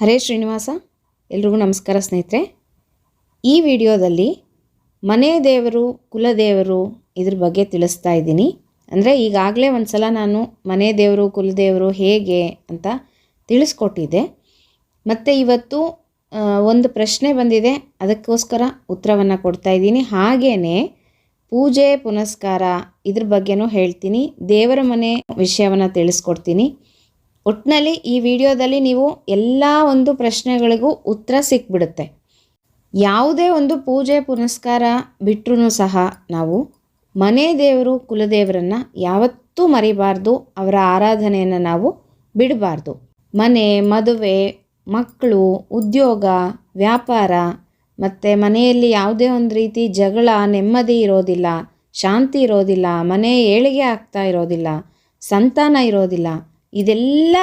ಹರೇ ಶ್ರೀನಿವಾಸ, ಎಲ್ರಿಗೂ ನಮಸ್ಕಾರ ಸ್ನೇಹಿತರೆ. ಈ ವಿಡಿಯೋದಲ್ಲಿ ಮನೆ ದೇವರು ಕುಲದೇವರು ಇದ್ರ ಬಗ್ಗೆ ತಿಳಿಸ್ತಾ ಇದ್ದೀನಿ. ಅಂದರೆ ಈಗಾಗಲೇ ಒಂದು ಸಲ ನಾನು ಮನೆ ದೇವರು ಕುಲದೇವರು ಹೇಗೆ ಅಂತ ತಿಳಿಸ್ಕೊಟ್ಟಿದ್ದೆ. ಮತ್ತು ಇವತ್ತು ಒಂದು ಪ್ರಶ್ನೆ ಬಂದಿದೆ. ಅದಕ್ಕೋಸ್ಕರ ಉತ್ತರವನ್ನು ಕೊಡ್ತಾ ಇದ್ದೀನಿ. ಹಾಗೇ ಪೂಜೆ, ಪುನಸ್ಕಾರ ಇದ್ರ ಬಗ್ಗೆನೂ ಹೇಳ್ತೀನಿ. ದೇವರ ಮನೆ ವಿಷಯವನ್ನು ತಿಳಿಸ್ಕೊಡ್ತೀನಿ. ಒಟ್ಟಿನಲ್ಲಿ ಈ ವಿಡಿಯೋದಲ್ಲಿ ನೀವು ಎಲ್ಲ ಒಂದು ಪ್ರಶ್ನೆಗಳಿಗೂ ಉತ್ತರ ಸಿಕ್ಬಿಡುತ್ತೆ. ಯಾವುದೇ ಒಂದು ಪೂಜೆ ಪುನಸ್ಕಾರ ಬಿಟ್ಟರೂ ಸಹ ನಾವು ಮನೆ ದೇವರು, ಕುಲದೇವರನ್ನು ಯಾವತ್ತೂ ಮರಿಬಾರ್ದು, ಅವರ ಆರಾಧನೆಯನ್ನು ನಾವು ಬಿಡಬಾರ್ದು. ಮನೆ, ಮದುವೆ, ಮಕ್ಕಳು, ಉದ್ಯೋಗ, ವ್ಯಾಪಾರ ಮತ್ತು ಮನೆಯಲ್ಲಿ ಯಾವುದೇ ಒಂದು ರೀತಿ ಜಗಳ, ನೆಮ್ಮದಿ ಇರೋದಿಲ್ಲ, ಶಾಂತಿ ಇರೋದಿಲ್ಲ, ಮನೆ ಏಳಿಗೆ ಆಗ್ತಾ ಇರೋದಿಲ್ಲ, ಸಂತಾನ ಇರೋದಿಲ್ಲ ಇದೆಲ್ಲ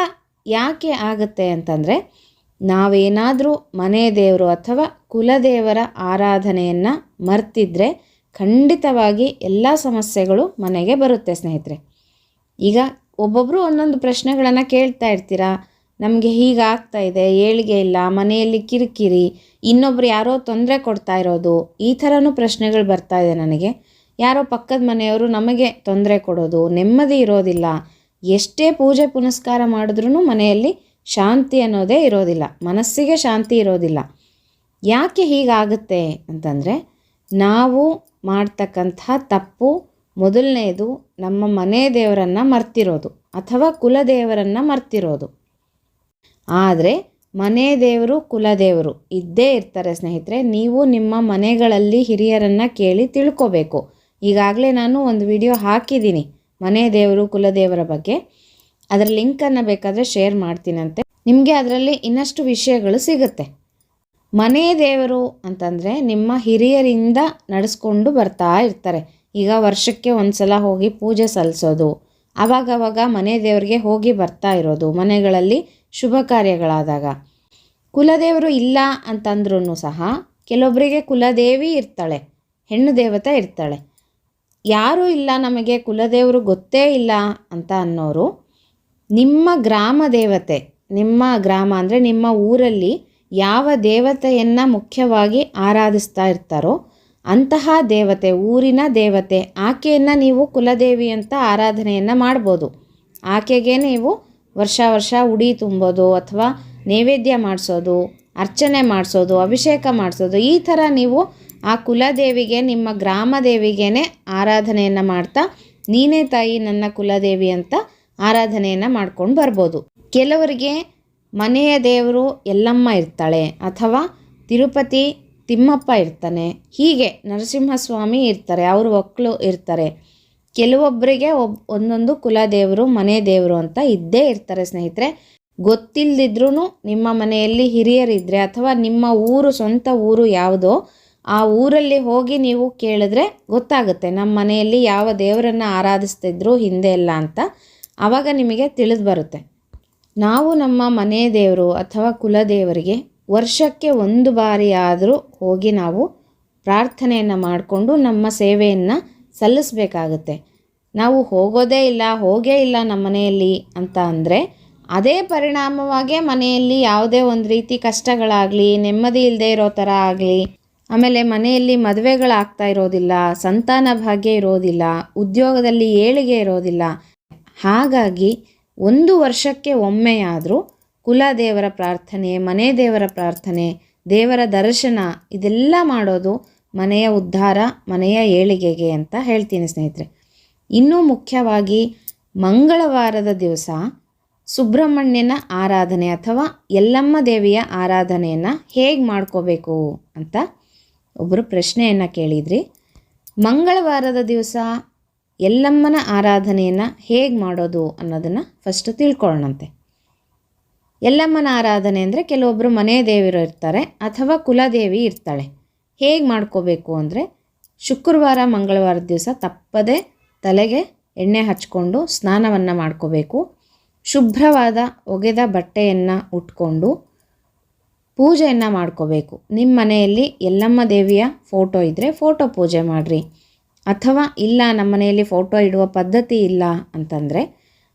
ಯಾಕೆ ಆಗುತ್ತೆ ಅಂತಂದರೆ ನಾವೇನಾದರೂ ಮನೆ ದೇವರು ಅಥವಾ ಕುಲದೇವರ ಆರಾಧನೆಯನ್ನು ಮರ್ತಿದ್ರೆ ಖಂಡಿತವಾಗಿ ಎಲ್ಲ ಸಮಸ್ಯೆಗಳು ಮನೆಗೆ ಬರುತ್ತೆ ಸ್ನೇಹಿತರೆ. ಈಗ ಒಬ್ಬೊಬ್ಬರು ಒಂದೊಂದು ಪ್ರಶ್ನೆಗಳನ್ನು ಕೇಳ್ತಾ ಇರ್ತೀರಾ? ನಮಗೆ ಹೀಗಾಗ್ತಾ ಇದೆ, ಏಳಿಗೆ ಇಲ್ಲ, ಮನೆಯಲ್ಲಿ ಕಿರಿಕಿರಿ, ಇನ್ನೊಬ್ರು ಯಾರೋ ತೊಂದರೆ ಕೊಡ್ತಾ ಇರೋದು, ಈ ಥರನೂ ಪ್ರಶ್ನೆಗಳು ಬರ್ತಾ ಇದೆ ನನಗೆ. ಯಾರೋ ಪಕ್ಕದ ಮನೆಯವರು ನಮಗೆ ತೊಂದರೆ ಕೊಡೋದು, ನೆಮ್ಮದಿ ಇರೋದಿಲ್ಲ ಎಷ್ಟೇ ಪೂಜೆ ಪುನಸ್ಕಾರ ಮಾಡಿದ್ರೂ ಮನೆಯಲ್ಲಿ ಶಾಂತಿ ಅನ್ನೋದೇ ಇರೋದಿಲ್ಲ. ಮನಸ್ಸಿಗೆ ಶಾಂತಿ ಇರೋದಿಲ್ಲ. ಯಾಕೆ ಹೀಗಾಗುತ್ತೆ ಅಂತಂದರೆ, ನಾವು ಮಾಡ್ತಕ್ಕಂಥ ತಪ್ಪು ಮೊದಲನೇದು ನಮ್ಮ ಮನೆ ದೇವರನ್ನು ಮರ್ತಿರೋದು ಅಥವಾ ಕುಲದೇವರನ್ನು ಮರ್ತಿರೋದು. ಆದರೆ ಮನೆ ದೇವರು, ಕುಲದೇವರು ಇದ್ದೇ ಇರ್ತಾರೆ ಸ್ನೇಹಿತರೆ. ನೀವು ನಿಮ್ಮ ಮನೆಗಳಲ್ಲಿ ಹಿರಿಯರನ್ನು ಕೇಳಿ ತಿಳ್ಕೊಬೇಕು. ಈಗಾಗಲೇ ನಾನು ಒಂದು ವಿಡಿಯೋ ಹಾಕಿದ್ದೀನಿ. ಮನೆ ದೇವರು, ಕುಲದೇವರ ಬಗ್ಗೆ. ಅದರ ಲಿಂಕನ್ನು ಬೇಕಾದರೆ ಶೇರ್ ಮಾಡ್ತೀನಂತೆ. ನಿಮಗೆ ಅದರಲ್ಲಿ ಇನ್ನಷ್ಟು ವಿಷಯಗಳು ಸಿಗುತ್ತೆ. ಮನೆ ದೇವರು ಅಂತಂದರೆ ನಿಮ್ಮ ಹಿರಿಯರಿಂದ ನಡೆಸ್ಕೊಂಡು ಬರ್ತಾ ಇರ್ತಾರೆ. ಈಗ ವರ್ಷಕ್ಕೆ ಒಂದು ಸಲ ಹೋಗಿ ಪೂಜೆ ಸಲ್ಲಿಸೋದು ಆವಾಗವಾಗ ಮನೆ ದೇವರಿಗೆ ಹೋಗಿ ಬರ್ತಾ ಇರೋದು, ಮನೆಗಳಲ್ಲಿ ಶುಭ ಕಾರ್ಯಗಳಾದಾಗ. ಕುಲದೇವರು ಇಲ್ಲ ಅಂತಂದ್ರೂ ಸಹ ಕೆಲವೊಬ್ಬರಿಗೆ ಕುಲದೇವಿ ಇರ್ತಾಳೆ, ಹೆಣ್ಣು ದೇವತೆ ಇರ್ತಾಳೆ. ಯಾರೂ ಇಲ್ಲ, ನಮಗೆ ಕುಲದೇವರು ಗೊತ್ತೇ ಇಲ್ಲ ಅಂತ ಅನ್ನೋರು, ನಿಮ್ಮ ಗ್ರಾಮ ದೇವತೆ, ನಿಮ್ಮ ಗ್ರಾಮ ಅಂದರೆ ನಿಮ್ಮ ಊರಲ್ಲಿ ಯಾವ ದೇವತೆಯನ್ನು ಮುಖ್ಯವಾಗಿ ಆರಾಧಿಸ್ತಾ ಇರ್ತಾರೋ ಅಂತಹ ದೇವತೆ, ಊರಿನ ದೇವತೆ, ಆಕೆಯನ್ನು ನೀವು ಕುಲದೇವಿ ಅಂತ ಆರಾಧನೆಯನ್ನು ಮಾಡ್ಬೋದು. ಆಕೆಗೆ ನೀವು ವರ್ಷ ವರ್ಷ ಉಡಿ ತುಂಬೋದು ಅಥವಾ ನೈವೇದ್ಯ ಮಾಡಿಸೋದು, ಅರ್ಚನೆ ಮಾಡಿಸೋದು, ಅಭಿಷೇಕ ಮಾಡಿಸೋದು, ಈ ಥರ ನೀವು ಆ ಕುಲದೇವಿಗೆ, ನಿಮ್ಮ ಗ್ರಾಮ ದೇವಿಗೇನೆ ಆರಾಧನೆಯನ್ನು ಮಾಡ್ತಾ, ನೀನೇ ತಾಯಿ ನನ್ನ ಕುಲದೇವಿ ಅಂತ ಆರಾಧನೆಯನ್ನು ಮಾಡ್ಕೊಂಡು ಬರ್ಬೋದು. ಕೆಲವರಿಗೆ ಮನೆಯ ದೇವರು ಎಲ್ಲಮ್ಮ ಇರ್ತಾಳೆ ಅಥವಾ ತಿರುಪತಿ ತಿಮ್ಮಪ್ಪ ಇರ್ತಾನೆ. ಹೀಗೆ ನರಸಿಂಹಸ್ವಾಮಿ ಇರ್ತಾರೆ, ಅವರು ಒಕ್ಕಲು ಇರ್ತಾರೆ. ಕೆಲವೊಬ್ಬರಿಗೆ ಒಬ್, ಒಂದೊಂದು ಕುಲದೇವರು, ಮನೆ ದೇವರು ಅಂತ ಇದ್ದೇ ಇರ್ತಾರೆ ಸ್ನೇಹಿತರೆ. ಗೊತ್ತಿಲ್ಲದಿದ್ರೂ ನಿಮ್ಮ ಮನೆಯಲ್ಲಿ ಹಿರಿಯರಿದ್ದರೆ ಅಥವಾ ನಿಮ್ಮ ಊರು, ಸ್ವಂತ ಊರು ಯಾವುದೋ ಆ ಊರಲ್ಲಿ ಹೋಗಿ ನೀವು ಕೇಳಿದ್ರೆ ಗೊತ್ತಾಗುತ್ತೆ ನಮ್ಮ ಮನೆಯಲ್ಲಿ ಯಾವ ದೇವರನ್ನು ಆರಾಧಿಸ್ತಿದ್ರು ಹಿಂದೆ ಇಲ್ಲ ಅಂತ. ಆವಾಗ ನಿಮಗೆ ತಿಳಿದು ಬರುತ್ತೆ. ನಾವು ನಮ್ಮ ಮನೆ ದೇವರು ಅಥವಾ ಕುಲದೇವರಿಗೆ ವರ್ಷಕ್ಕೆ ಒಂದು ಬಾರಿ ಆದರೂ ಹೋಗಿ ನಾವು ಪ್ರಾರ್ಥನೆಯನ್ನು ಮಾಡಿಕೊಂಡು ನಮ್ಮ ಸೇವೆಯನ್ನು ಸಲ್ಲಿಸಬೇಕಾಗುತ್ತೆ. ನಾವು ಹೋಗೋದೇ ಇಲ್ಲ, ಹೋಗೇ ಇಲ್ಲ ನಮ್ಮ ಮನೆಯಲ್ಲಿ ಅಂತ ಅಂದರೆ ಅದೇ ಪರಿಣಾಮವಾಗೇ ಮನೆಯಲ್ಲಿ ಯಾವುದೇ ಒಂದು ರೀತಿ ಕಷ್ಟಗಳಾಗಲಿ, ನೆಮ್ಮದಿ ಇಲ್ಲದೆ ಇರೋ ಥರ ಆಗಲಿ ಆಮೇಲೆ ಮನೆಯಲ್ಲಿ ಮದುವೆಗಳಾಗ್ತಾ ಇರೋದಿಲ್ಲ, ಸಂತಾನ ಭಾಗ್ಯ ಇರೋದಿಲ್ಲ, ಉದ್ಯೋಗದಲ್ಲಿ ಏಳಿಗೆ ಇರೋದಿಲ್ಲ. ಹಾಗಾಗಿ ಒಂದು ವರ್ಷಕ್ಕೆ ಒಮ್ಮೆಯಾದರೂ ಕುಲದೇವರ ಪ್ರಾರ್ಥನೆ, ಮನೆ ದೇವರ ಪ್ರಾರ್ಥನೆ, ದೇವರ ದರ್ಶನ ಇದೆಲ್ಲ ಮಾಡೋದು ಮನೆಯ ಉದ್ಧಾರ, ಮನೆಯ ಏಳಿಗೆಗೆ ಅಂತ ಹೇಳ್ತೀನಿ ಸ್ನೇಹಿತರೆ. ಇನ್ನೂ ಮುಖ್ಯವಾಗಿ ಮಂಗಳವಾರದ ದಿವಸ ಸುಬ್ರಹ್ಮಣ್ಯನ ಆರಾಧನೆ ಅಥವಾ ಯಲ್ಲಮ್ಮ ದೇವಿಯ ಆರಾಧನೆಯನ್ನು ಹೇಗೆ ಮಾಡ್ಕೋಬೇಕು ಅಂತ ಒಬ್ಬರು ಪ್ರಶ್ನೆಯನ್ನು ಕೇಳಿದ್ರಿ, ಮಂಗಳವಾರದ ದಿವಸ ಎಲ್ಲಮ್ಮನ ಆರಾಧನೆಯನ್ನು ಹೇಗೆ ಮಾಡೋದು ಅನ್ನೋದನ್ನು ಫಸ್ಟ್ ತಿಳ್ಕೊಳ್ಳೋಣಂತೆ. ಎಲ್ಲಮ್ಮನ ಆರಾಧನೆ ಅಂದರೆ ಕೆಲವೊಬ್ಬರು ಮನೆ ದೇವಿರು ಇರ್ತಾರೆ ಅಥವಾ ಕುಲದೇವಿ ಇರ್ತಾಳೆ. ಹೇಗೆ ಮಾಡ್ಕೋಬೇಕು ಅಂದರೆ ಶುಕ್ರವಾರ ಮಂಗಳವಾರದ ದಿವಸ ತಪ್ಪದೆ ತಲೆಗೆ ಎಣ್ಣೆ ಹಚ್ಕೊಂಡು ಸ್ನಾನವನ್ನು ಮಾಡ್ಕೋಬೇಕು. ಶುಭ್ರವಾದ ಒಗೆದ ಬಟ್ಟೆಯನ್ನು ಉಟ್ಕೊಂಡು ಪೂಜೆಯನ್ನು ಮಾಡ್ಕೋಬೇಕು. ನಿಮ್ಮ ಮನೆಯಲ್ಲಿ ಎಲ್ಲಮ್ಮ ದೇವಿಯ ಫೋಟೋ ಇದ್ದರೆ ಫೋಟೋ ಪೂಜೆ ಮಾಡಿರಿ. ಅಥವಾ ಇಲ್ಲ ನಮ್ಮ ಮನೆಯಲ್ಲಿ ಫೋಟೋ ಇಡುವ ಪದ್ಧತಿ ಇಲ್ಲ ಅಂತಂದರೆ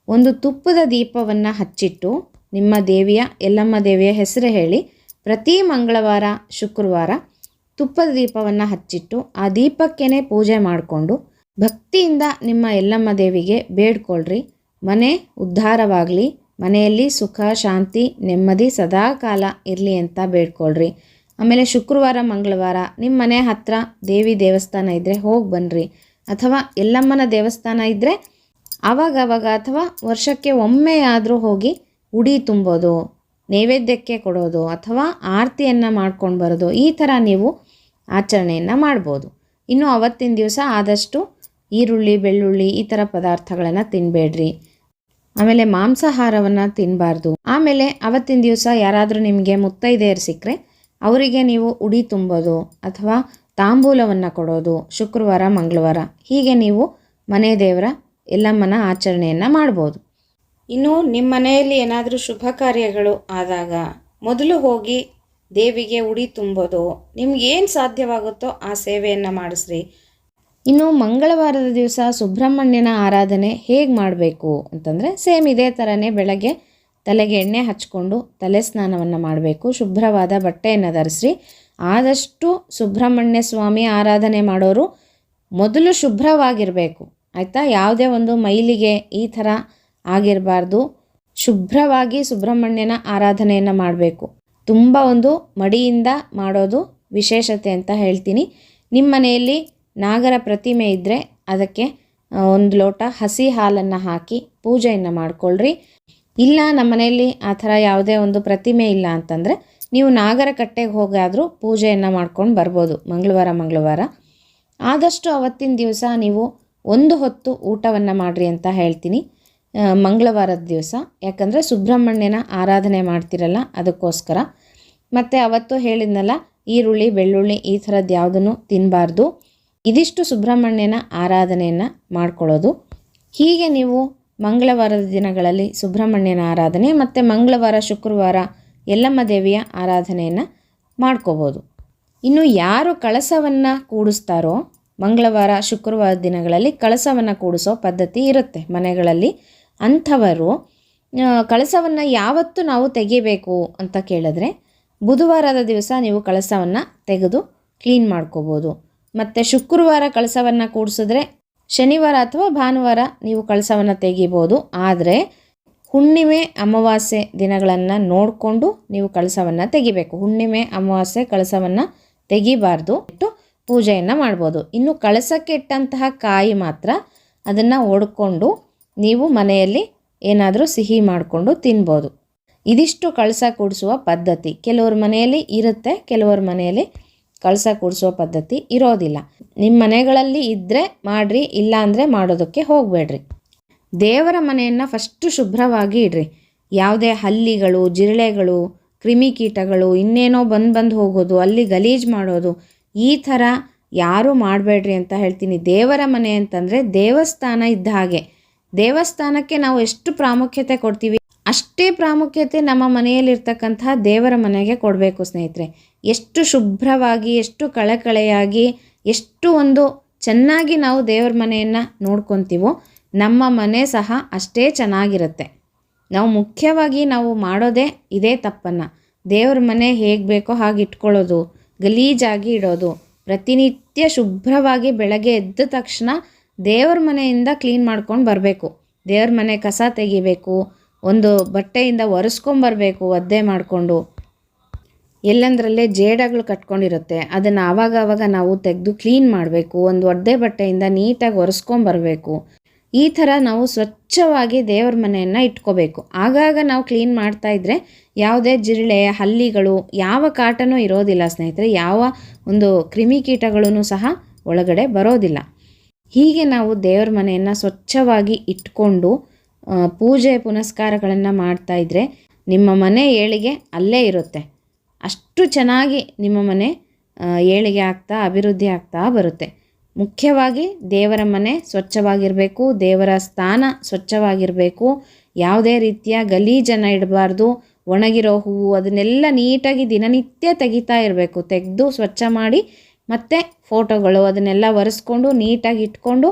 ಒಂದು ತುಪ್ಪದ ದೀಪವನ್ನು ಹಚ್ಚಿಟ್ಟು ನಿಮ್ಮ ದೇವಿಯ ಎಲ್ಲಮ್ಮ ದೇವಿಯ ಹೆಸರು ಹೇಳಿ ಪ್ರತಿ ಮಂಗಳವಾರ, ಶುಕ್ರವಾರ ತುಪ್ಪದ ದೀಪವನ್ನು ಹಚ್ಚಿಟ್ಟು ಆ ದೀಪಕ್ಕೇ ಪೂಜೆ ಮಾಡಿಕೊಂಡು ಭಕ್ತಿಯಿಂದ ನಿಮ್ಮ ಎಲ್ಲಮ್ಮ ದೇವಿಗೆ ಬೇಡ್ಕೊಳ್ರಿ. ಮನೆ ಉದ್ಧಾರವಾಗಲಿ ಮನೆಯಲ್ಲಿ ಸುಖ, ಶಾಂತಿ, ನೆಮ್ಮದಿ ಸದಾ ಕಾಲ ಇರಲಿ ಅಂತ ಬೇಡ್ಕೊಳ್ರಿ. ಆಮೇಲೆ ಶುಕ್ರವಾರ, ಮಂಗಳವಾರ ನಿಮ್ಮ ಮನೆ ಹತ್ತಿರ ದೇವಿ ದೇವಸ್ಥಾನ ಇದ್ದರೆ ಹೋಗಿ ಬನ್ನಿರಿ ಅಥವಾ ಎಲ್ಲಮ್ಮನ ದೇವಸ್ಥಾನ ಇದ್ದರೆ ಆವಾಗವಾಗ ಅಥವಾ ವರ್ಷಕ್ಕೆ ಒಮ್ಮೆ ಆದರೂ ಹೋಗಿ ಉಡಿ ತುಂಬೋದು, ನೈವೇದ್ಯಕ್ಕೆ ಕೊಡೋದು ಅಥವಾ ಆರತಿಯನ್ನು ಮಾಡ್ಕೊಂಡು ಬರೋದು, ಈ ಥರ ನೀವು ಆಚರಣೆಯನ್ನು ಮಾಡ್ಬೋದು. ಇನ್ನು ಅವತ್ತಿನ ದಿವಸ ಆದಷ್ಟು ಈರುಳ್ಳಿ, ಬೆಳ್ಳುಳ್ಳಿ ಈ ಥರ ಪದಾರ್ಥಗಳನ್ನು ತಿನ್ನಬೇಡ್ರಿ ಆಮೇಲೆ ಮಾಂಸಾಹಾರವನ್ನು ತಿನ್ನಬಾರ್ದು ಆಮೇಲೆ ಅವತ್ತಿನ ದಿವಸ ಯಾರಾದರೂ ನಿಮಗೆ ಮುತ್ತೈದೆಯರು ಸಿಕ್ಕರೆ ಅವರಿಗೆ ನೀವು ಉಡಿ ತುಂಬೋದು ಅಥವಾ ತಾಂಬೂಲವನ್ನು ಕೊಡೋದು ಶುಕ್ರವಾರ, ಮಂಗಳವಾರ. ಹೀಗೆ ನೀವು ಮನೆ ದೇವರ ಎಲ್ಲಮ್ಮನ ಆಚರಣೆಯನ್ನು ಮಾಡ್ಬೋದು. ಇನ್ನು ನಿಮ್ಮ ಮನೆಯಲ್ಲಿ ಏನಾದರೂ ಶುಭ ಕಾರ್ಯಗಳು ಆದಾಗ ಮೊದಲು ಹೋಗಿ ದೇವಿಗೆ ಉಡಿ ತುಂಬೋದು. ನಿಮ್ಗೆ ಏನು ಸಾಧ್ಯವಾಗುತ್ತೋ ಆ ಸೇವೆಯನ್ನು ಮಾಡಿಸ್ರಿ. ಇನ್ನು ಮಂಗಳವಾರದ ದಿವಸ ಸುಬ್ರಹ್ಮಣ್ಯನ ಆರಾಧನೆ ಹೇಗೆ ಮಾಡಬೇಕು ಅಂತಂದರೆ ಸೇಮ್ ಇದೇ ಥರನೇ ಬೆಳಗ್ಗೆ ತಲೆಗೆ ಎಣ್ಣೆ ಹಚ್ಕೊಂಡು ತಲೆ ಸ್ನಾನವನ್ನು ಮಾಡಬೇಕು. ಶುಭ್ರವಾದ ಬಟ್ಟೆಯನ್ನು ಧರಿಸ್ರಿ. ಆದಷ್ಟು ಸುಬ್ರಹ್ಮಣ್ಯ ಸ್ವಾಮಿ ಆರಾಧನೆ ಮಾಡೋರು ಮೊದಲು ಶುಭ್ರವಾಗಿರಬೇಕು. ಆಯಿತಾ? ಯಾವುದೇ ಒಂದು ಮೈಲಿಗೆ ಈ ಥರ ಆಗಿರಬಾರ್ದು. ಶುಭ್ರವಾಗಿ ಸುಬ್ರಹ್ಮಣ್ಯನ ಆರಾಧನೆಯನ್ನು ಮಾಡಬೇಕು. ತುಂಬ ಒಂದು ಮಡಿಯಿಂದ ಮಾಡೋದು ವಿಶೇಷತೆ ಅಂತ ಹೇಳ್ತೀನಿ. ನಿಮ್ಮ ಮನೆಯಲ್ಲಿ ನಾಗರ ಪ್ರತಿಮೆ ಇದ್ದರೆ ಅದಕ್ಕೆ ಒಂದು ಲೋಟ ಹಸಿ ಹಾಲನ್ನು ಹಾಕಿ ಪೂಜೆಯನ್ನು ಮಾಡಿಕೊಳ್ಳ್ರಿ ಇಲ್ಲ, ನಮ್ಮ ಮನೆಯಲ್ಲಿ ಆ ಥರ ಯಾವುದೇ ಒಂದು ಪ್ರತಿಮೆ ಇಲ್ಲ ಅಂತಂದರೆ ನೀವು ನಾಗರ ಕಟ್ಟೆಗೆ ಹೋಗಾದರೂ ಪೂಜೆಯನ್ನು ಮಾಡ್ಕೊಂಡು ಬರ್ಬೋದು ಮಂಗಳವಾರ ಮಂಗಳವಾರ. ಆದಷ್ಟು ಅವತ್ತಿನ ದಿವಸ ನೀವು ಒಂದು ಹೊತ್ತು ಊಟವನ್ನು ಮಾಡಿರಿ ಅಂತ ಹೇಳ್ತೀನಿ. ಮಂಗಳವಾರದ ದಿವಸ. ಯಾಕಂದರೆ ಸುಬ್ರಹ್ಮಣ್ಯನ ಆರಾಧನೆ ಮಾಡ್ತಿರಲ್ಲ ಅದಕ್ಕೋಸ್ಕರ. ಮತ್ತು ಅವತ್ತು ಹೇಳಿದ್ನಲ್ಲ, ಈರುಳ್ಳಿ, ಬೆಳ್ಳುಳ್ಳಿ ಈ ಥರದ್ದು ಯಾವುದನ್ನು ತಿನ್ನಬಾರ್ದು ಇದಿಷ್ಟು ಸುಬ್ರಹ್ಮಣ್ಯನ ಆರಾಧನೆಯನ್ನು ಮಾಡ್ಕೊಳ್ಳೋದು. ಹೀಗೆ ನೀವು ಮಂಗಳವಾರದ ದಿನಗಳಲ್ಲಿ ಸುಬ್ರಹ್ಮಣ್ಯನ ಆರಾಧನೆ ಮತ್ತು ಮಂಗಳವಾರ, ಶುಕ್ರವಾರ ಯಲ್ಲಮ್ಮ ದೇವಿಯ ಆರಾಧನೆಯನ್ನು ಮಾಡ್ಕೋಬೋದು. ಇನ್ನು ಯಾರು ಕಳಸವನ್ನು ಕೂಡಿಸ್ತಾರೋ, ಮಂಗಳವಾರ, ಶುಕ್ರವಾರ ದಿನಗಳಲ್ಲಿ ಕಳಸವನ್ನು ಕೂಡಿಸೋ ಪದ್ಧತಿ ಇರುತ್ತೆ ಮನೆಗಳಲ್ಲಿ. ಅಂಥವರು ಕಳಸವನ್ನು ಯಾವತ್ತು ನಾವು ತೆಗಿಬೇಕು ಅಂತ ಕೇಳಿದ್ರೆ, ಬುಧವಾರದ ದಿವಸ ನೀವು ಕಳಸವನ್ನು ತೆಗೆದು ಕ್ಲೀನ್ ಮಾಡ್ಕೋಬೋದು. ಮತ್ತು ಶುಕ್ರವಾರ ಕಳಸವನ್ನು ಕೂಡಿಸಿದ್ರೆ ಶನಿವಾರ ಅಥವಾ ಭಾನುವಾರ ನೀವು ಕಳಸವನ್ನು ತೆಗಿಬೋದು. ಆದರೆ ಹುಣ್ಣಿಮೆ ಅಮಾವಾಸ್ಯೆ ದಿನಗಳನ್ನು ನೋಡಿಕೊಂಡು ನೀವು ಕಳಸವನ್ನು ತೆಗಿಬೇಕು. ಹುಣ್ಣಿಮೆ, ಅಮಾವಾಸ್ಯೆ ಕಳಸವನ್ನು ತೆಗಿಬಾರ್ದು. ಇಟ್ಟು ಪೂಜೆಯನ್ನು ಮಾಡ್ಬೋದು. ಇನ್ನು ಕಳಸಕ್ಕೆ ಇಟ್ಟಂತಹ ಕಾಯಿ ಮಾತ್ರ ಅದನ್ನು ಒಡ್ಕೊಂಡು ನೀವು ಮನೆಯಲ್ಲಿ ಏನಾದರೂ ಸಿಹಿ ಮಾಡಿಕೊಂಡು ತಿನ್ಬೋದು. ಇದಿಷ್ಟು ಕಳಸ ಕೂಡಿಸುವ ಪದ್ಧತಿ. ಕೆಲವ್ರ ಮನೆಯಲ್ಲಿ ಇರುತ್ತೆ, ಕೆಲವ್ರ ಮನೆಯಲ್ಲಿ ಕಳಸ ಕೂಡಿಸೋ ಪದ್ಧತಿ ಇರೋದಿಲ್ಲ. ನಿಮ್ಮ ಮನೆಗಳಲ್ಲಿ ಇದ್ದರೆ ಮಾಡಿರಿ ಇಲ್ಲ ಅಂದರೆ ಮಾಡೋದಕ್ಕೆ ಹೋಗಬೇಡ್ರಿ. ದೇವರ ಮನೆಯನ್ನು ಫಸ್ಟು ಶುಭ್ರವಾಗಿ ಇಡ್ರಿ. ಯಾವುದೇ ಹಲ್ಲಿಗಳು, ಜಿರಳೆಗಳು ಕ್ರಿಮಿಕೀಟಗಳು ಇನ್ನೇನೋ ಬಂದು ಬಂದು ಹೋಗೋದು, ಅಲ್ಲಿ ಗಲೀಜು ಮಾಡೋದು, ಈ ಥರ ಯಾರೂ ಮಾಡಬೇಡ್ರಿ ಅಂತ ಹೇಳ್ತೀನಿ. ದೇವರ ಮನೆ ಅಂತಂದರೆ ದೇವಸ್ಥಾನ ಇದ್ದ ಹಾಗೆ. ದೇವಸ್ಥಾನಕ್ಕೆ ನಾವು ಎಷ್ಟು ಪ್ರಾಮುಖ್ಯತೆ ಕೊಡ್ತೀವಿ? ಅಷ್ಟೇ ಪ್ರಾಮುಖ್ಯತೆ ನಮ್ಮ ಮನೆಯಲ್ಲಿರ್ತಕ್ಕಂತಹ ದೇವರ ಮನೆಗೆ ಕೊಡಬೇಕು ಸ್ನೇಹಿತರೆ. ಎಷ್ಟು ಶುಭ್ರವಾಗಿ, ಎಷ್ಟು ಕಳೆಕಳೆಯಾಗಿ, ಎಷ್ಟು ಒಂದು ಚೆನ್ನಾಗಿ ನಾವು ದೇವರ ಮನೆಯನ್ನು ನೋಡ್ಕೊತೀವೋ, ನಮ್ಮ ಮನೆ ಸಹ ಅಷ್ಟೇ ಚೆನ್ನಾಗಿರುತ್ತೆ. ನಾವು ಮುಖ್ಯವಾಗಿ ನಾವು ಮಾಡೋದೇ ಇದೇ ತಪ್ಪನ್ನು. ದೇವ್ರ ಮನೆ ಹೇಗೆ ಬೇಕೋ ಹಾಗೆ ಇಟ್ಕೊಳ್ಳೋದು, ಗಲೀಜಾಗಿ ಇಡೋದು, ಪ್ರತಿನಿತ್ಯ ಶುಭ್ರವಾಗಿ ಬೆಳಗ್ಗೆ ಎದ್ದ ತಕ್ಷಣ ದೇವ್ರ ಮನೆಯಿಂದ ಕ್ಲೀನ್ ಮಾಡ್ಕೊಂಡು ಬರಬೇಕು. ದೇವ್ರ ಮನೆ ಕಸ ತೆಗಿಬೇಕು ಒಂದು ಬಟ್ಟೆಯಿಂದ ಒರೆಸ್ಕೊಂಬರ್ಬೇಕು, ಒದ್ದೆ ಮಾಡಿಕೊಂಡು. ಎಲ್ಲಂದ್ರಲ್ಲೇ ಜೇಡಗಳು ಕಟ್ಕೊಂಡಿರುತ್ತೆ. ಅದನ್ನು ಆವಾಗ ಆವಾಗ ನಾವು ತೆಗೆದು ಕ್ಲೀನ್ ಮಾಡಬೇಕು. ಒಂದು ಒದ್ದೆ ಬಟ್ಟೆಯಿಂದ ನೀಟಾಗಿ ಒರೆಸ್ಕೊಂಬರ್ಬೇಕು. ಈ ಥರ ನಾವು ಸ್ವಚ್ಛವಾಗಿ ದೇವ್ರ ಮನೆಯನ್ನು ಇಟ್ಕೋಬೇಕು. ಆಗಾಗ ನಾವು ಕ್ಲೀನ್ ಮಾಡ್ತಾ ಇದ್ದರೆ ಯಾವುದೇ ಜಿರಳೆ, ಹಲ್ಲಿಗಳು, ಯಾವ ಕಾಟನೂ ಇರೋದಿಲ್ಲ ಸ್ನೇಹಿತರೆ. ಯಾವ ಒಂದು ಕ್ರಿಮಿಕೀಟಗಳೂ ಸಹ ಒಳಗಡೆ ಬರೋದಿಲ್ಲ. ಹೀಗೆ ನಾವು ದೇವ್ರ ಮನೆಯನ್ನು ಸ್ವಚ್ಛವಾಗಿ ಇಟ್ಕೊಂಡು ಪೂಜೆ ಪುನಸ್ಕಾರಗಳನ್ನು ಮಾಡ್ತಾ ಇದ್ದರೆ ನಿಮ್ಮ ಮನೆ ಏಳಿಗೆ ಅಲ್ಲೇ ಇರುತ್ತೆ. ಅಷ್ಟು ಚೆನ್ನಾಗಿ ನಿಮ್ಮ ಮನೆ ಏಳಿಗೆ ಆಗ್ತಾ, ಅಭಿವೃದ್ಧಿ ಆಗ್ತಾ ಬರುತ್ತೆ. ಮುಖ್ಯವಾಗಿ ದೇವರ ಮನೆ ಸ್ವಚ್ಛವಾಗಿರಬೇಕು, ದೇವರ ಸ್ಥಾನ ಸ್ವಚ್ಛವಾಗಿರಬೇಕು. ಯಾವುದೇ ರೀತಿಯ ಗಲೀಜನ್ನು ಇಡಬಾರ್ದು, ಒಣಗಿರೋ ಹೂವು ಅದನ್ನೆಲ್ಲ ನೀಟಾಗಿ ದಿನನಿತ್ಯ ತೆಗಿತಾ ಇರಬೇಕು. ತೆಗೆದು ಸ್ವಚ್ಛ ಮಾಡಿ ಮತ್ತು ಫೋಟೋಗಳು ಅದನ್ನೆಲ್ಲ ಒರೆಸ್ಕೊಂಡು ನೀಟಾಗಿ ಇಟ್ಕೊಂಡು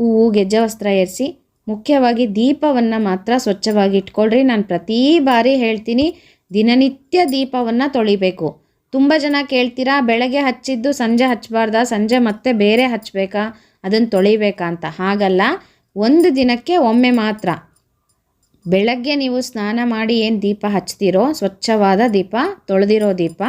ಹೂವು, ಗೆಜ್ಜೆ, ವಸ್ತ್ರ ಏರಿಸಿ ಮುಖ್ಯವಾಗಿ ದೀಪವನ್ನು ಮಾತ್ರ ಸ್ವಚ್ಛವಾಗಿ ಇಟ್ಕೊಳ್ರಿ. ನಾನು ಪ್ರತಿ ಬಾರಿ ಹೇಳ್ತೀನಿ, ದಿನನಿತ್ಯ ದೀಪವನ್ನು ತೊಳಿಬೇಕು. ತುಂಬ ಜನ ಕೇಳ್ತೀರಾ, ಬೆಳಗ್ಗೆ ಹಚ್ಚಿದ್ದು ಸಂಜೆ ಹಚ್ಚಬಾರ್ದಾ ಸಂಜೆ ಮತ್ತೆ ಬೇರೆ ಹಚ್ಚಬೇಕಾ ಅದನ್ನು ತೊಳಿಬೇಕಾ ಅಂತ. ಹಾಗಲ್ಲ, ಒಂದು ದಿನಕ್ಕೆ ಒಮ್ಮೆ ಮಾತ್ರ. ಬೆಳಗ್ಗೆ ನೀವು ಸ್ನಾನ ಮಾಡಿ ಏನು ದೀಪ ಹಚ್ತೀರೋ, ಸ್ವಚ್ಛವಾದ ದೀಪ, ತೊಳೆದಿರೋ ದೀಪ,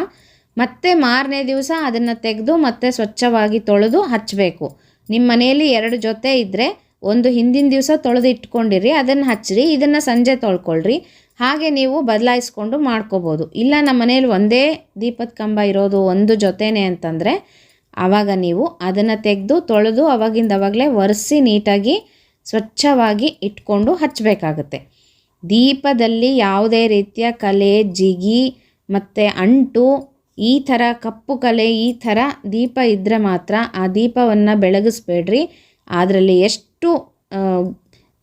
ಮತ್ತೆ ಮಾರನೇ ದಿವಸ ಅದನ್ನು ತೆಗೆದು ಮತ್ತೆ ಸ್ವಚ್ಛವಾಗಿ ತೊಳೆದು ಹಚ್ಚಬೇಕು ನಿಮ್ಮ ಮನೆಯಲ್ಲಿ ಎರಡು ಜೊತೆ ಇದ್ದರೆ ಒಂದು ಹಿಂದಿನ ದಿವಸ ತೊಳೆದು ಇಟ್ಕೊಂಡಿರಿ ಅದನ್ನು ಹಚ್ಚಿರಿ, ಇದನ್ನು ಸಂಜೆ ತೊಳ್ಕೊಳ್ರಿ. ಹಾಗೆ ನೀವು ಬದಲಾಯಿಸ್ಕೊಂಡು ಮಾಡ್ಕೋಬೋದು. ಇಲ್ಲ, ನಮ್ಮ ಮನೇಲಿ ಒಂದೇ ದೀಪದ ಕಂಬ ಇರೋದು ಒಂದು ಜೊತೆನೇ ಅಂತಂದರೆ ಆವಾಗ ನೀವು ಅದನ್ನು ತೆಗೆದು ತೊಳೆದು ಅವಾಗಿಂದ ಅವಾಗಲೇ ಒರೆಸಿ ನೀಟಾಗಿ ಸ್ವಚ್ಛವಾಗಿ ಇಟ್ಕೊಂಡು ಹಚ್ಚಬೇಕಾಗತ್ತೆ ದೀಪದಲ್ಲಿ ಯಾವುದೇ ರೀತಿಯ ಕಲೆ, ಜಿಗಿ ಮತ್ತು ಅಂಟು, ಈ ಥರ ಕಪ್ಪು ಕಲೆ, ಈ ಥರ ದೀಪ ಇದ್ದರೆ ಮಾತ್ರ ಆ ದೀಪವನ್ನು ಬೆಳಗಿಸ್ಬೇಡ್ರಿ. ಅದರಲ್ಲಿ ಎಷ್ಟು ಆ,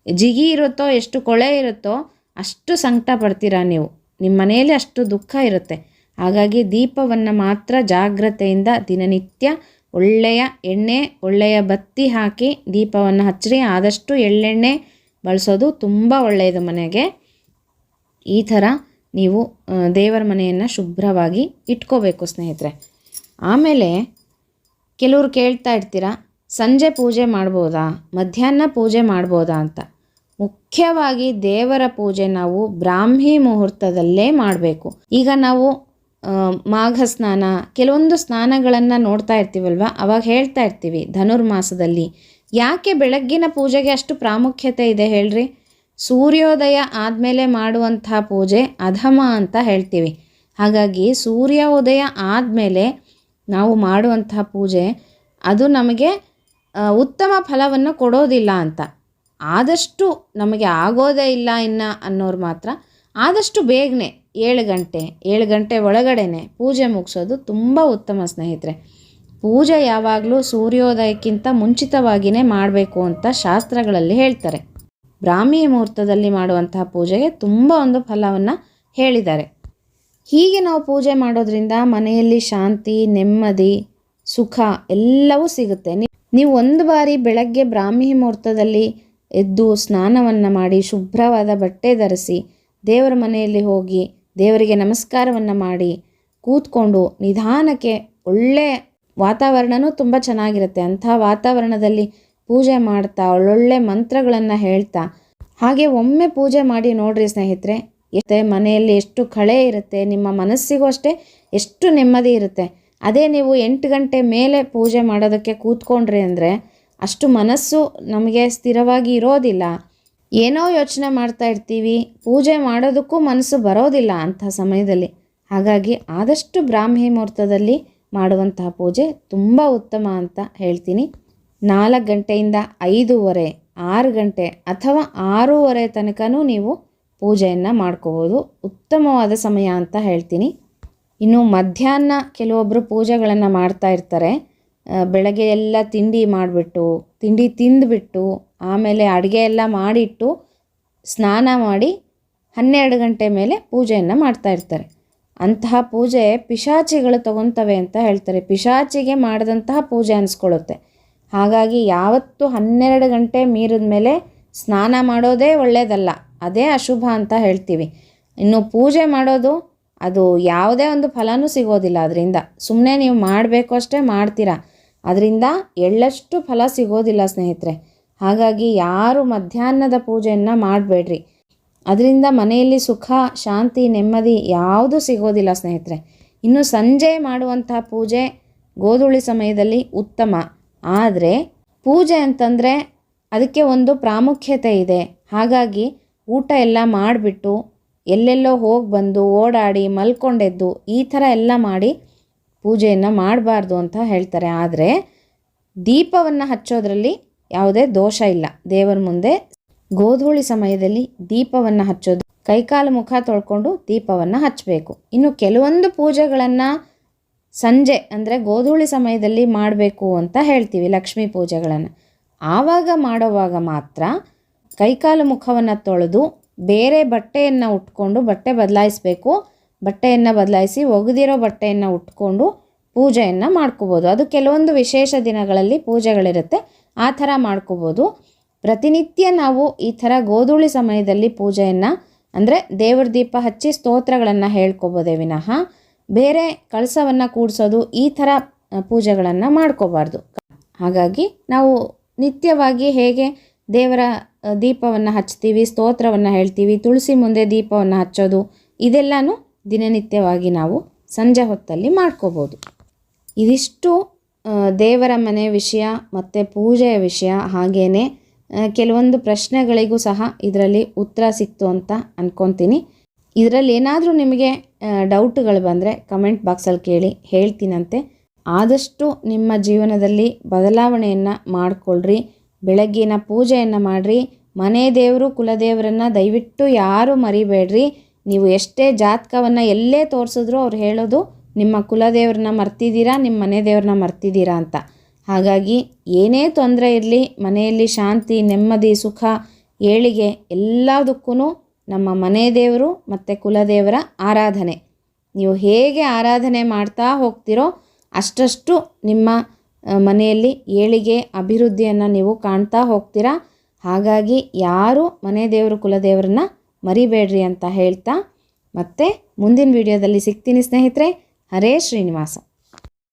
ಜಿಗಿ ಇರುತ್ತೋ ಎಷ್ಟು ಕೊಳೆ ಇರುತ್ತೋ ಅಷ್ಟು ಸಂಕಟ ಪಡ್ತೀರಾ ನೀವು. ನಿಮ್ಮ ಮನೆಯಲ್ಲಿ ಅಷ್ಟು ದುಃಖ ಇರುತ್ತೆ. ಹಾಗಾಗಿ ದೀಪವನ್ನು ಮಾತ್ರ ಜಾಗ್ರತೆಯಿಂದ ದಿನನಿತ್ಯ ಒಳ್ಳೆಯ ಎಣ್ಣೆ ಒಳ್ಳೆಯ ಬತ್ತಿ ಹಾಕಿ ದೀಪವನ್ನು ಹಚ್ಚಿರಿ. ಆದಷ್ಟು ಎಳ್ಳೆಣ್ಣೆ ಬಳಸೋದು ತುಂಬ ಒಳ್ಳೆಯದು ಮನೆಗೆ. ಈ ಥರ ನೀವು ದೇವರ ಮನೆಯನ್ನು ಶುಭ್ರವಾಗಿ ಇಟ್ಕೋಬೇಕು ಸ್ನೇಹಿತರೆ. ಆಮೇಲೆ ಕೆಲವರು ಕೇಳ್ತಾ ಇರ್ತೀರಾ ಸಂಜೆ ಪೂಜೆ ಮಾಡ್ಬೋದಾ? ಮಧ್ಯಾಹ್ನ ಪೂಜೆ ಮಾಡ್ಬೋದಾ ಅಂತ. ಮುಖ್ಯವಾಗಿ ದೇವರ ಪೂಜೆ ನಾವು ಬ್ರಾಹ್ಮಿ ಮುಹೂರ್ತದಲ್ಲೇ ಮಾಡಬೇಕು. ಈಗ ನಾವು ಮಾಘ ಸ್ನಾನ, ಕೆಲವೊಂದು ಸ್ನಾನಗಳನ್ನು ನೋಡ್ತಾ ಇರ್ತೀವಲ್ವ? ಅವಾಗ ಹೇಳ್ತಾ ಇರ್ತೀವಿ ಧನುರ್ಮಾಸದಲ್ಲಿ. ಯಾಕೆ ಬೆಳಗ್ಗಿನ ಪೂಜೆಗೆ ಅಷ್ಟು ಪ್ರಾಮುಖ್ಯತೆ ಇದೆ ಹೇಳ್ರಿ? ಸೂರ್ಯೋದಯ ಆದಮೇಲೆ ಮಾಡುವಂಥ ಪೂಜೆ ಅಧಮ ಅಂತ ಹೇಳ್ತೀವಿ. ಹಾಗಾಗಿ ಸೂರ್ಯೋದಯ ಆದಮೇಲೆ ನಾವು ಮಾಡುವಂಥ ಪೂಜೆ ಅದು ನಮಗೆ ಉತ್ತಮ ಫಲವನ್ನು ಕೊಡೋದಿಲ್ಲ ಅಂತ. ಆದಷ್ಟು ನಮಗೆ ಆಗೋದೇ ಇಲ್ಲ ಇನ್ನು ಅನ್ನೋರು ಮಾತ್ರ. ಆದಷ್ಟು ಬೇಗನೆ ಏಳು ಗಂಟೆ ಏಳು ಗಂಟೆ ಒಳಗಡೆನೆ ಪೂಜೆ ಮುಗಿಸೋದು ತುಂಬ ಉತ್ತಮ ಸ್ನೇಹಿತರೆ. ಪೂಜೆ ಯಾವಾಗಲೂ ಸೂರ್ಯೋದಯಕ್ಕಿಂತ ಮುಂಚಿತವಾಗಿಯೇ ಮಾಡಬೇಕು ಅಂತ ಶಾಸ್ತ್ರಗಳಲ್ಲಿ ಹೇಳ್ತಾರೆ. ಬ್ರಾಹ್ಮಿ ಮುಹೂರ್ತದಲ್ಲಿ ಮಾಡುವಂತಹ ಪೂಜೆಗೆ ತುಂಬ ಒಂದು ಫಲವನ್ನು ಹೇಳಿದ್ದಾರೆ. ಹೀಗೆ ನಾವು ಪೂಜೆ ಮಾಡೋದ್ರಿಂದ ಮನೆಯಲ್ಲಿ ಶಾಂತಿ, ನೆಮ್ಮದಿ, ಸುಖ ಎಲ್ಲವೂ ಸಿಗುತ್ತೆ. ನೀವು ಒಂದು ಬಾರಿ ಬೆಳಗ್ಗೆ ಬ್ರಾಹ್ಮಿ ಮುಹೂರ್ತದಲ್ಲಿ ಎದ್ದು ಸ್ನಾನವನ್ನು ಮಾಡಿ ಶುಭ್ರವಾದ ಬಟ್ಟೆ ಧರಿಸಿ ದೇವರ ಮನೆಯಲ್ಲಿ ಹೋಗಿ ದೇವರಿಗೆ ನಮಸ್ಕಾರವನ್ನು ಮಾಡಿ ಕೂತ್ಕೊಂಡು ನಿಧಾನಕ್ಕೆ ಒಳ್ಳೆ ವಾತಾವರಣವೂ ತುಂಬ ಚೆನ್ನಾಗಿರುತ್ತೆ. ಅಂಥ ವಾತಾವರಣದಲ್ಲಿ ಪೂಜೆ ಮಾಡ್ತಾ, ಒಳ್ಳೊಳ್ಳೆ ಮಂತ್ರಗಳನ್ನು ಹೇಳ್ತಾ, ಹಾಗೆ ಒಮ್ಮೆ ಪೂಜೆ ಮಾಡಿ ನೋಡ್ರಿ ಸ್ನೇಹಿತರೆ, ಎಷ್ಟೇ ಮನೆಯಲ್ಲಿ ಎಷ್ಟು ಕಳೆ ಇರುತ್ತೆ, ನಿಮ್ಮ ಮನಸ್ಸಿಗೂ ಅಷ್ಟೇ ಎಷ್ಟು ನೆಮ್ಮದಿ ಇರುತ್ತೆ. ಅದೇ ನೀವು ಎಂಟು ಗಂಟೆ ಮೇಲೆ ಪೂಜೆ ಮಾಡೋದಕ್ಕೆ ಕೂತ್ಕೊಂಡ್ರಿ ಅಂದರೆ ಅಷ್ಟು ಮನಸ್ಸು ನಮಗೆ ಸ್ಥಿರವಾಗಿ ಇರೋದಿಲ್ಲ. ಏನೋ ಯೋಚನೆ ಮಾಡ್ತಾ ಇರ್ತೀವಿ, ಪೂಜೆ ಮಾಡೋದಕ್ಕೂ ಮನಸ್ಸು ಬರೋದಿಲ್ಲ ಅಂಥ ಸಮಯದಲ್ಲಿ. ಹಾಗಾಗಿ ಆದಷ್ಟು ಬ್ರಾಹ್ಮಿ ಮುಹೂರ್ತದಲ್ಲಿ ಮಾಡುವಂತಹ ಪೂಜೆ ತುಂಬ ಉತ್ತಮ ಅಂತ ಹೇಳ್ತೀನಿ. ನಾಲ್ಕು ಗಂಟೆಯಿಂದ ಐದೂವರೆ, ಆರು ಗಂಟೆ ಅಥವಾ ಆರೂವರೆ ತನಕನೂ ನೀವು ಪೂಜೆಯನ್ನು ಮಾಡ್ಕೋಬೋದು. ಉತ್ತಮವಾದ ಸಮಯ ಅಂತ ಹೇಳ್ತೀನಿ. ಇನ್ನು ಮಧ್ಯಾಹ್ನ ಕೆಲವೊಬ್ಬರು ಪೂಜೆಗಳನ್ನು ಮಾಡ್ತಾ ಇರ್ತಾರೆ. ಬೆಳಗ್ಗೆ ಎಲ್ಲ ತಿಂಡಿ ಮಾಡಿಬಿಟ್ಟು, ತಿಂಡಿ ತಿಂದುಬಿಟ್ಟು, ಆಮೇಲೆ ಅಡುಗೆ ಎಲ್ಲ ಮಾಡಿಟ್ಟು ಸ್ನಾನ ಮಾಡಿ ಹನ್ನೆರಡು ಗಂಟೆ ಮೇಲೆ ಪೂಜೆಯನ್ನು ಮಾಡ್ತಾ ಇರ್ತಾರೆ. ಅಂತಹ ಪೂಜೆ ಪಿಶಾಚಿಗಳು ತಗೊತವೆ ಅಂತ ಹೇಳ್ತಾರೆ. ಪಿಶಾಚಿಗೆ ಮಾಡಿದಂತಹ ಪೂಜೆ ಅನಿಸ್ಕೊಳ್ಳುತ್ತೆ. ಹಾಗಾಗಿ ಯಾವತ್ತು ಹನ್ನೆರಡು ಗಂಟೆ ಮೀರಿದ ಮೇಲೆ ಸ್ನಾನ ಮಾಡೋದೇ ಒಳ್ಳೆಯದಲ್ಲ ಅದೇ ಅಶುಭ ಅಂತ ಹೇಳ್ತೀವಿ. ಇನ್ನು ಪೂಜೆ ಮಾಡೋದು ಅದು ಯಾವುದೇ ಒಂದು ಫಲನೂ ಸಿಗೋದಿಲ್ಲ ಅದರಿಂದ. ಸುಮ್ಮನೆ ನೀವು ಮಾಡಬೇಕು ಅಷ್ಟೇ ಮಾಡ್ತೀರಾ. ಅದರಿಂದ ಎಳ್ಳಷ್ಟು ಫಲ ಸಿಗೋದಿಲ್ಲ ಸ್ನೇಹಿತರೆ. ಹಾಗಾಗಿ ಯಾರು ಮಧ್ಯಾಹ್ನದ ಪೂಜೆಯನ್ನು ಮಾಡಬೇಡ್ರಿ. ಅದರಿಂದ ಮನೆಯಲ್ಲಿ ಸುಖ, ಶಾಂತಿ, ನೆಮ್ಮದಿ ಯಾವುದೂ ಸಿಗೋದಿಲ್ಲ ಸ್ನೇಹಿತರೆ. ಇನ್ನು ಸಂಜೆ ಮಾಡುವಂಥ ಪೂಜೆ ಗೋಧುಳಿ ಸಮಯದಲ್ಲಿ ಉತ್ತಮ. ಆದರೆ ಪೂಜೆ ಅಂತಂದರೆ ಅದಕ್ಕೆ ಒಂದು ಪ್ರಾಮುಖ್ಯತೆ ಇದೆ. ಹಾಗಾಗಿ ಊಟ ಎಲ್ಲ ಮಾಡಿಬಿಟ್ಟು ಎಲ್ಲೆಲ್ಲೋ ಹೋಗಿ ಬಂದು, ಓಡಾಡಿ, ಮಲ್ಕೊಂಡೆದ್ದು, ಈ ಥರ ಎಲ್ಲ ಮಾಡಿ ಪೂಜೆಯನ್ನು ಮಾಡಬಾರ್ದು ಅಂತ ಹೇಳ್ತಾರೆ. ಆದರೆ ದೀಪವನ್ನು ಹಚ್ಚೋದ್ರಲ್ಲಿ ಯಾವುದೇ ದೋಷ ಇಲ್ಲ. ದೇವರ ಮುಂದೆ ಗೋಧೂಳಿ ಸಮಯದಲ್ಲಿ ದೀಪವನ್ನು ಹಚ್ಚೋದು, ಕೈಕಾಲು ಮುಖ ತೊಳ್ಕೊಂಡು ದೀಪವನ್ನು ಹಚ್ಚಬೇಕು. ಇನ್ನು ಕೆಲವೊಂದು ಪೂಜೆಗಳನ್ನು ಸಂಜೆ ಅಂದರೆ ಗೋಧೂಳಿ ಸಮಯದಲ್ಲಿ ಮಾಡಬೇಕು ಅಂತ ಹೇಳ್ತೀವಿ, ಲಕ್ಷ್ಮೀ ಪೂಜೆಗಳನ್ನು. ಆವಾಗ ಮಾಡೋವಾಗ ಮಾತ್ರ ಕೈಕಾಲು ಮುಖವನ್ನು ತೊಳೆದು ಬೇರೆ ಬಟ್ಟೆಯನ್ನು ಉಟ್ಕೊಂಡು ಬಟ್ಟೆ ಬದಲಾಯಿಸಬೇಕು. ಬಟ್ಟೆಯನ್ನು ಬದಲಾಯಿಸಿ ಒಗೆದಿರೋ ಬಟ್ಟೆಯನ್ನು ಉಟ್ಕೊಂಡು ಪೂಜೆಯನ್ನು ಮಾಡ್ಕೋಬೋದು. ಅದು ಕೆಲವೊಂದು ವಿಶೇಷ ದಿನಗಳಲ್ಲಿ ಪೂಜೆಗಳಿರುತ್ತೆ. ಆ ಥರ ಮಾಡ್ಕೋಬೋದು. ಪ್ರತಿನಿತ್ಯ ನಾವು ಈ ಥರ ಗೋಧೂಳಿ ಸಮಯದಲ್ಲಿ ಪೂಜೆಯನ್ನು, ಅಂದರೆ ದೇವ್ರ ದೀಪ ಹಚ್ಚಿ ಸ್ತೋತ್ರಗಳನ್ನು ಹೇಳ್ಕೊಬೋದೇ ವಿನಃ. ಬೇರೆ ಕಳಸವನ್ನು ಕೂಡಿಸೋದು ಈ ಥರ ಪೂಜೆಗಳನ್ನು ಮಾಡ್ಕೋಬಾರ್ದು. ಹಾಗಾಗಿ ನಾವು ನಿತ್ಯವಾಗಿ ಹೇಗೆ ದೇವರ ದೀಪವನ್ನು ಹಚ್ತೀವಿ ಸ್ತೋತ್ರವನ್ನು ಹೇಳ್ತೀವಿ, ತುಳಸಿ ಮುಂದೆ ದೀಪವನ್ನು ಹಚ್ಚೋದು, ಇದೆಲ್ಲನೂ ದಿನನಿತ್ಯವಾಗಿ ನಾವು ಸಂಜೆ ಹೊತ್ತಲ್ಲಿ ಮಾಡ್ಕೋಬೋದು. ಇದಿಷ್ಟು ದೇವರ ಮನೆ ವಿಷಯ ಮತ್ತು ಪೂಜೆಯ ವಿಷಯ ಹಾಗೇ ಕೆಲವೊಂದು ಪ್ರಶ್ನೆಗಳಿಗೂ ಸಹ ಇದರಲ್ಲಿ ಉತ್ತರ ಸಿಕ್ತು ಅಂತ ಅಂದ್ಕೊತೀನಿ ಇದರಲ್ಲಿ ಏನಾದರೂ ನಿಮಗೆ ಡೌಟ್ಗಳು ಬಂದರೆ ಕಮೆಂಟ್ ಬಾಕ್ಸಲ್ಲಿ ಕೇಳಿ ಹೇಳ್ತೀನಂತೆ. ಆದಷ್ಟು ನಿಮ್ಮ ಜೀವನದಲ್ಲಿ ಬದಲಾವಣೆಯನ್ನು ಮಾಡಿಕೊಳ್ಳ್ರಿ ಬೆಳಗ್ಗಿನ ಪೂಜೆಯನ್ನು ಮಾಡಿರಿ. ಮನೆ ದೇವರು ಕುಲದೇವರನ್ನು ದಯವಿಟ್ಟು ಯಾರೂ ಮರಿಬೇಡ್ರಿ. ನೀವು ಎಷ್ಟೇ ಜಾತಕವನ್ನು ಎಲ್ಲೇ ತೋರಿಸಿದ್ರೂ ಅವ್ರು ಹೇಳೋದು, ನಿಮ್ಮ ಕುಲದೇವ್ರನ್ನ ಮರ್ತಿದ್ದೀರಾ, ನಿಮ್ಮ ಮನೆ ದೇವ್ರನ್ನ ಮರ್ತಿದ್ದೀರಾ ಅಂತ. ಹಾಗಾಗಿ ಏನೇ ತೊಂದರೆ ಇರಲಿ, ಮನೆಯಲ್ಲಿ ಶಾಂತಿ, ನೆಮ್ಮದಿ, ಸುಖ, ಏಳಿಗೆ ಎಲ್ಲದಕ್ಕೂ ನಮ್ಮ ಮನೆ ದೇವರು ಮತ್ತು ಕುಲದೇವರ ಆರಾಧನೆ. ನೀವು ಹೇಗೆ ಆರಾಧನೆ ಮಾಡ್ತಾ ಹೋಗ್ತಿರೋ ಅಷ್ಟಷ್ಟು ನಿಮ್ಮ ಮನೆಯಲ್ಲಿ ಏಳಿಗೆ ಅಭಿವೃದ್ಧಿಯನ್ನು ನೀವು ಕಾಣ್ತಾ ಹೋಗ್ತೀರಾ? ಹಾಗಾಗಿ ಯಾರು ಮನೆ ದೇವರು ಕುಲದೇವರನ್ನ ಮರಿಬೇಡ್ರಿ ಅಂತ ಹೇಳ್ತಾ ಮತ್ತೆ ಮುಂದಿನ ವಿಡಿಯೋದಲ್ಲಿ ಸಿಗ್ತೀನಿ ಸ್ನೇಹಿತರೆ. ಹರೇ ಶ್ರೀನಿವಾಸ.